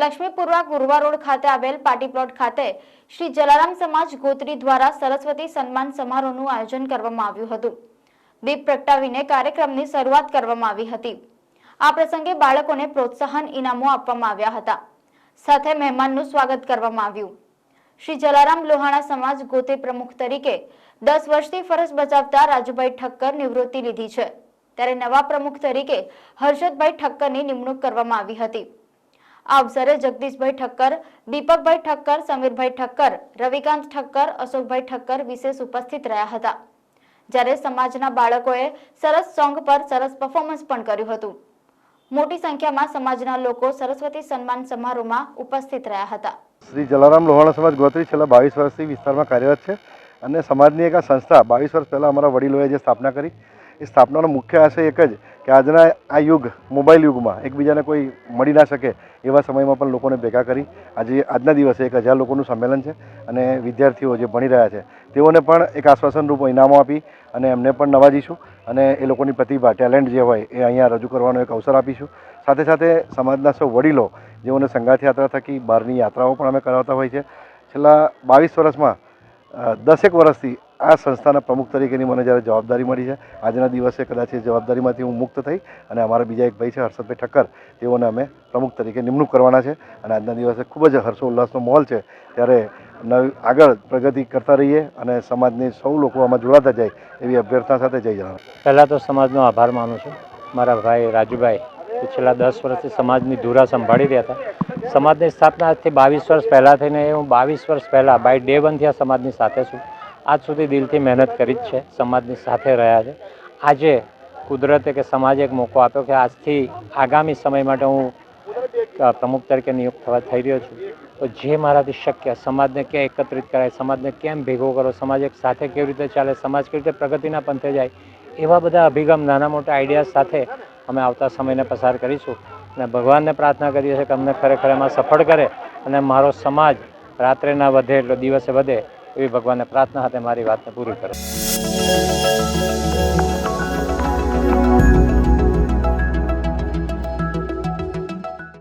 Laxmipura ગુરવા road ખાતે આવેલ party plot ખાતે શ્રી જલારામ સમાજ ગોત્રી દ્વારા સરસ્વતી સન્માન સમારોહનું આયોજન કરવામાં આવ્યું હતું. દીપ પ્રગટાવીને કાર્યક્રમની શરૂઆત કરવામાં આવી હતી. આ પ્રસંગે બાળકોને પ્રોત્સાહન ઇનામો આપવામાં આવ્યા હતા. સાથે મહેમાનનું સ્વાગત કરવામાં આવ્યું. શ્રી જલારામ લોહાણા સમાજ ગોતે પ્રમુખ તરીકે દસ વર્ષથી ફરજ બજાવતા રાજુભાઈ ઠક્કર નિવૃત્તિ લીધી છે. ત્યારે નવા પ્રમુખ તરીકે હર્ષદભાઈ ઠક્કરની નિમણૂક કરવામાં આવી હતી. આ અવસરે જગદીશભાઈ ઠક્કર, દીપકભાઈ ઠક્કર, સમીરભાઈ ઠક્કર, રવિકાંત ઠક્કર, અશોકભાઈ ઠક્કર વિશેષ ઉપસ્થિત રહ્યા હતા. જ્યારે સમાજના બાળકોએ સરસ સોંગ પર સરસ પરફોર્મન્સ પણ કર્યું હતું. મોટી સંખ્યામાં સમાજના લોકો સરસ્વતી સન્માન સમારોહમાં ઉપસ્થિત રહ્યા હતા. શ્રી જલારામ લોહાણા સમાજ ગોત્રી છેલ્લા બાવીસ વર્ષથી વિસ્તારમાં કાર્યરત છે અને સમાજની એક સંસ્થા બાવીસ વર્ષ પહેલાં અમારા વડીલોએ જે સ્થાપના કરી એ સ્થાપનાનો મુખ્ય આશય એક જ કે આજના આ યુગ, મોબાઈલ યુગમાં એકબીજાને કોઈ મળી ના શકે એવા સમયમાં પણ લોકોને ભેગા કરી આજે આજના દિવસે એક હજાર લોકોનું સંમેલન છે અને વિદ્યાર્થીઓ જે ભણી રહ્યા છે, તેઓને પણ એક આશ્વાસન રૂપ ઇનામો આપી અને એમને પણ નવાજીશું અને એ લોકોની પ્રતિભા, ટેલેન્ટ જે હોય એ અહીંયા રજૂ કરવાનો એક અવસર આપીશું. સાથે સાથે સમાજના સૌ વડીલો જેઓને સંગાથ યાત્રા થકી બહારની યાત્રાઓ પણ અમે કરાવતા હોય છે. છેલ્લા બાવીસ વર્ષમાં દસેક વર્ષથી આ સંસ્થાના પ્રમુખ તરીકેની મને જ્યારે જવાબદારી મળી છે, આજના દિવસે કદાચ એ જવાબદારીમાંથી હું મુક્ત થઈ અને અમારા બીજા એક ભાઈ છે, હર્ષદભાઈ ઠક્કર, તેઓને અમે પ્રમુખ તરીકે નિમણૂક કરવાના છે અને આજના દિવસે ખૂબ જ હર્ષોલ્લાસનો માહોલ છે. ત્યારે નવી આગળ પ્રગતિ કરતા રહીએ અને સમાજની સૌ લોકો આમાં જોડાતા જાય એવી અભ્યર્થના સાથે જઈ જણાવ પહેલાં તો સમાજનો આભાર માનું છું. મારા ભાઈ રાજુભાઈ છેલ્લા દસ વર્ષથી સમાજની ધૂરા સંભાળી રહ્યા હતા. સમાજની સ્થાપના આજથી બાવીસ વર્ષ પહેલાં થઈને હું બાવીસ વર્ષ પહેલાં બાય ડે વનથી આ સમાજની સાથે છું. આજ સુધી દિલથી મહેનત કરી જ છે, સમાજની સાથે રહ્યા છે. આજે કુદરતે કે સમાજે એક મોકો આપ્યો કે આજથી આગામી સમય માટે હું પ્રમુખ તરીકે નિયુક્ત થવા થઈ રહ્યો છું. તો જે મારાથી શક્ય, સમાજને ક્યાં એકત્રિત કરાય, સમાજને કેમ ભેગો કરો, સમાજ એક સાથે કેવી રીતે ચાલે, સમાજ કેવી રીતે પ્રગતિના પંથે જાય, એવા બધા અભિગમ, નાના મોટા આઈડિયા સાથે અમે આવતા સમયને પસાર કરીશું. અને ભગવાનને પ્રાર્થના કરીએ છીએ કે અમને ખરેખર એમાં સફળ કરે અને મારો સમાજ રાત્રે ના વધે એટલો દિવસે વધે એવી ભગવાનને પ્રાર્થના સાથે મારી વાતને પૂરી કરે.